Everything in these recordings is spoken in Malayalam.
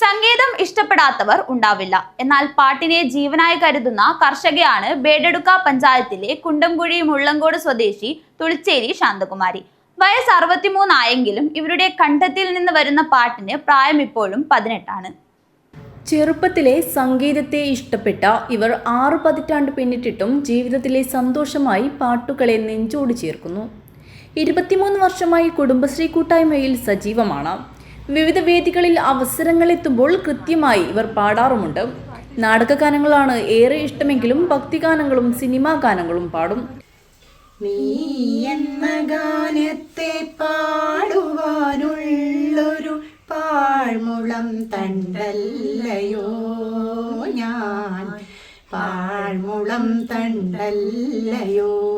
സംഗീതം ഇഷ്ടപ്പെടാത്തവർ ഉണ്ടാവില്ല. എന്നാൽ പാട്ടിനെ ജീവനായി കരുതുന്ന കർഷകയാണ് ബേഡെടുക്ക പഞ്ചായത്തിലെ കുണ്ടംകുഴി മുള്ളങ്കോട് സ്വദേശി തുളിച്ചേരി ശാന്തകുമാരി. വയസ്സ് അറുപത്തിമൂന്നായെങ്കിലും ഇവരുടെ കണ്ഠത്തിൽ നിന്ന് വരുന്ന പാട്ടിന് പ്രായം ഇപ്പോഴും പതിനെട്ടാണ്. ചെറുപ്പത്തിലെ സംഗീതത്തെ ഇഷ്ടപ്പെട്ട ഇവർ ആറു പതിറ്റാണ്ട് പിന്നിട്ടിട്ടും ജീവിതത്തിലെ സന്തോഷമായി പാട്ടുകളെ നെഞ്ചോട് ചേർക്കുന്നു. ഇരുപത്തിമൂന്ന് വർഷമായി കുടുംബശ്രീ കൂട്ടായ്മയിൽ സജീവമാണ്. വിവിധ വേദികളിൽ അവസരങ്ങളെത്തുമ്പോൾ കൃത്യമായി ഇവർ പാടാറുമുണ്ട്. നാടകഗാനങ്ങളാണ് ഏറെ ഇഷ്ടമെങ്കിലും ഭക്തിഗാനങ്ങളും സിനിമാ ഗാനങ്ങളും പാടും. നീ എന്ന ഗാനത്തെ പാടുവാനുള്ളൊരു പാഴ്മുളം തണ്ടല്ലയോ ഞാൻ? പാഴ്മുളം തണ്ടല്ലയോ?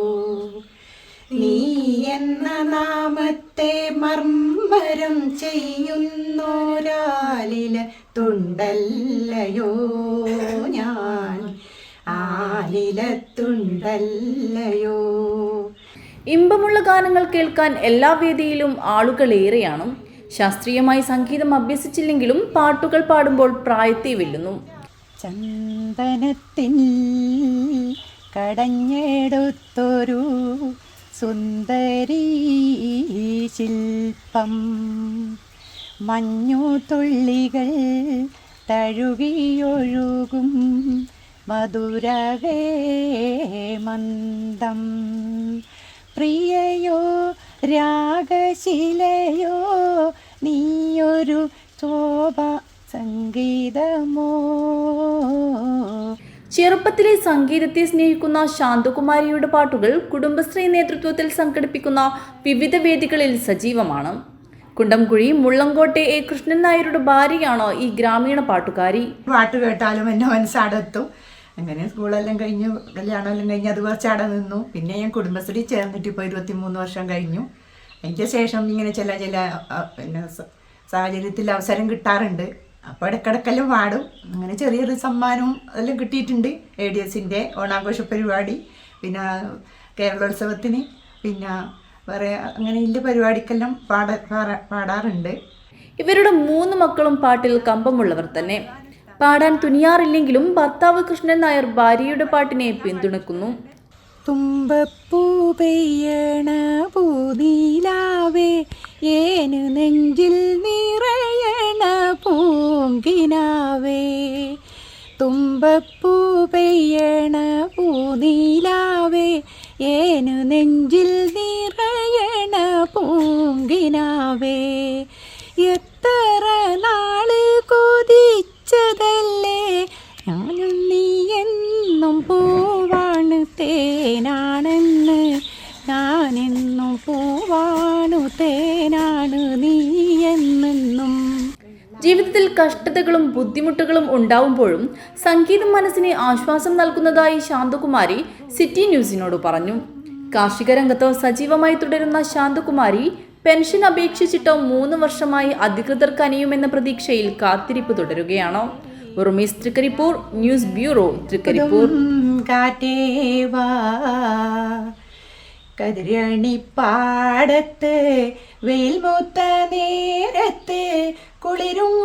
നീ എന്ന നാമത്തെ മർമ്മരം ചെയ്യുന്നോരാലില തുണ്ടല്ലയോ ഞാൻ? ആലില തുണ്ടല്ലയോ? ഇമ്പമുള്ള ഗാനങ്ങൾ കേൾക്കാൻ എല്ലാ വേദിയിലും ആളുകളേറെയാണ്. ശാസ്ത്രീയമായി സംഗീതം അഭ്യസിച്ചില്ലെങ്കിലും പാട്ടുകൾ പാടുമ്പോൾ പ്രായത്തെ വെല്ലുന്നു. ചന്ദനത്തിൽ കടഞ്ഞെടുത്തൊരു സുന്ദരീ ശില്പം മഞ്ഞു തുള്ളികൾ തഴുകിയൊഴുകും മധുരവേ മന്ദം. പ്രിയയോ രാഗശിലയോ നീയൊരു ശോഭ സംഗീതമോ? ചെറുപ്പത്തിലെ സംഗീതത്തെ സ്നേഹിക്കുന്ന ശാന്തകുമാരിയുടെ പാട്ടുകൾ കുടുംബശ്രീ നേതൃത്വത്തിൽ സംഘടിപ്പിക്കുന്ന വിവിധ വേദികളിൽ സജീവമാണ്. കുണ്ടംകുഴി മുള്ളങ്കോട്ടെ എ. കൃഷ്ണൻ നായരുടെ ഭാര്യയാണ് ഈ ഗ്രാമീണ പാട്ടുകാരി. പാട്ട് കേട്ടാലും എന്റെ മനസ്സടത്തും. അങ്ങനെ സ്കൂളെല്ലാം കഴിഞ്ഞു കല്യാണമെല്ലാം കഴിഞ്ഞ് അത് കുറച്ച് അവിടെ നിന്നു. പിന്നെ ഞാൻ കുടുംബശ്രീ ചേർന്നിട്ട് ഇപ്പോൾ ഇരുപത്തിമൂന്ന് വർഷം കഴിഞ്ഞു. അതിന്റെ ശേഷം ഇങ്ങനെ ചില ചില പിന്നെ സാഹചര്യത്തിൽ അവസരം കിട്ടാറുണ്ട്. അപ്പോൾ ഇടക്കിടക്കെല്ലാം പാടും. അങ്ങനെ ചെറിയൊരു സമ്മാനവും എല്ലാം കിട്ടിയിട്ടുണ്ട്. എ ഡി എസിന്റെ ഓണാഘോഷ പരിപാടി പിന്നെ കേരളോത്സവത്തിന് പിന്നെ വേറെ അങ്ങനെ ഇല്ല പരിപാടിക്കെല്ലാം പാട പാടാ- പാടാറുണ്ട്. ഇവരുടെ മൂന്ന് മക്കളും പാട്ടിൽ കമ്പമുള്ളവർ തന്നെ. പാടാൻ തുനിയാറില്ലെങ്കിലും ഭർത്താവ് കൃഷ്ണൻ നായർ ഭാര്യയുടെ പാട്ടിനെ പിന്തുണക്കുന്നു. തുമ്പപ്പൂ പെയ്യണ പൂനീലാവേ ഏനു നെഞ്ചിൽ പൂങ്കിനാവേ തുമ്പപ്പൂ പെയ്യണ പൂനീലാവേ. ഏനു നെഞ്ചിൽ നിറയണ പൂങ്കിനാവേ. എത്ര നാൾ കൊതിച്ചതല്ലേ. ഞാനും നീ എന്നും പൂവാണ് തേനാണെന്ന്. ഞാനെന്നും പൂവാണു തേനാണ് നീ. ജീവിതത്തിൽ കഷ്ടതകളും ബുദ്ധിമുട്ടുകളും ഉണ്ടാവുമ്പോഴും സംഗീതം മനസ്സിന് ആശ്വാസം നൽകുന്നതായി ശാന്തകുമാരി സിറ്റി ന്യൂസിനോട് പറഞ്ഞു. കാർഷിക രംഗത്ത് സജീവമായി തുടരുന്ന ശാന്തകുമാരി പെൻഷൻ അപേക്ഷിച്ചിട്ട് മൂന്ന് വർഷമായി അധികൃതർക്ക് അനിയുമെന്ന പ്രതീക്ഷയിൽ കാത്തിരിപ്പ് തുടരുകയാണ്. Urumees Thrikaripur news bureau Thrikaripur. കതിരണിപ്പാടത്ത് വെയിൽ മൂത്ത നേരത്ത് കുളിരും